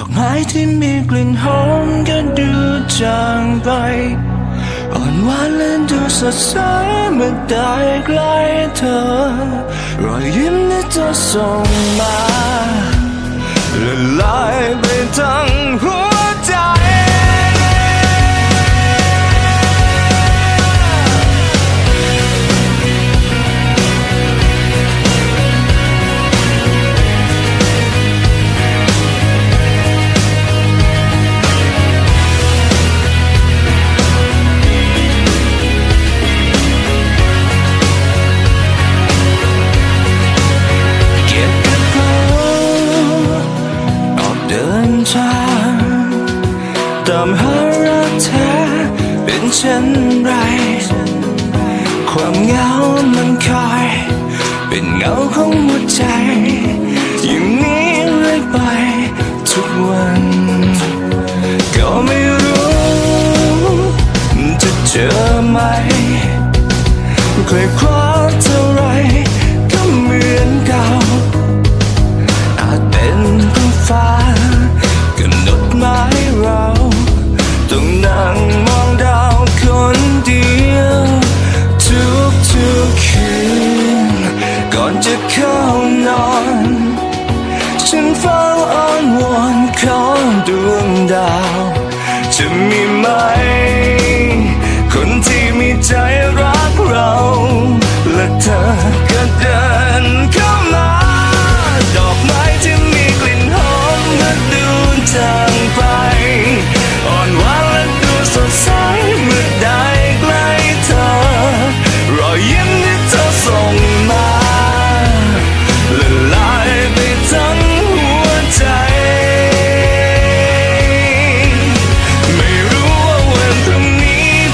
อกไม้ที่มีกลิ่นหอมก็ดูจางไป อ่อนหวานและดูสดใสเมื่อได้ใกล้เธอ รอยยิ้มที่เธอส่งมาละลายไปทั้ง ดินทางตามหารักแท้เป็นเช่นไร ความเหงามันคอย เป็นเงาของหัวใจอย่างนี้เรื่อยไปทุกวัน ก็ไม่รู้ จะเจอไหมเคยคว้าเท่าไรก็เหมือนเก่า ฉันเฝ้าอ้อนวอนขอดวงดาว จะมีไหม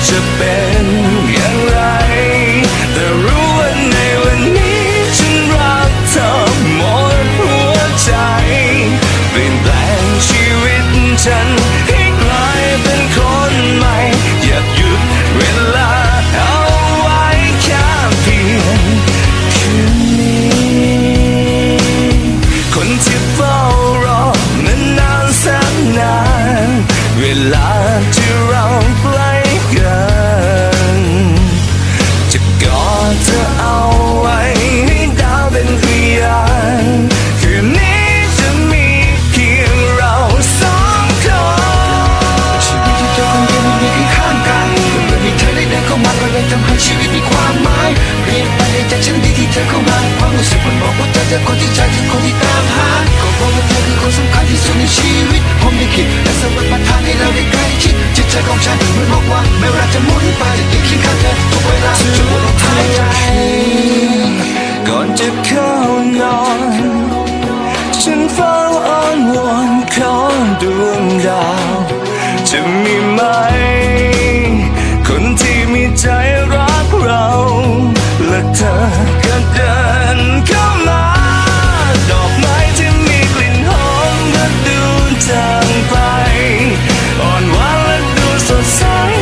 จะเป็นอย่างไร จาคนที่ใจจากคนที่ตามหาก็เพราะว่าเธอคือคนสำคัญที่สุดในชีวิต ผมได้คิดและสวรรค์ประทานให้เราได้ใกล้ชิดจิตใจของฉันมันบอกว่าไม่ว่าจะมุ่นไปจะติดคิดข้างเธอทุกเวลาจนหมดลมหายใจก่อนจะเข้านอนฉันเฝ้าอ้อนวอนขอดวงดาวจะมี sorry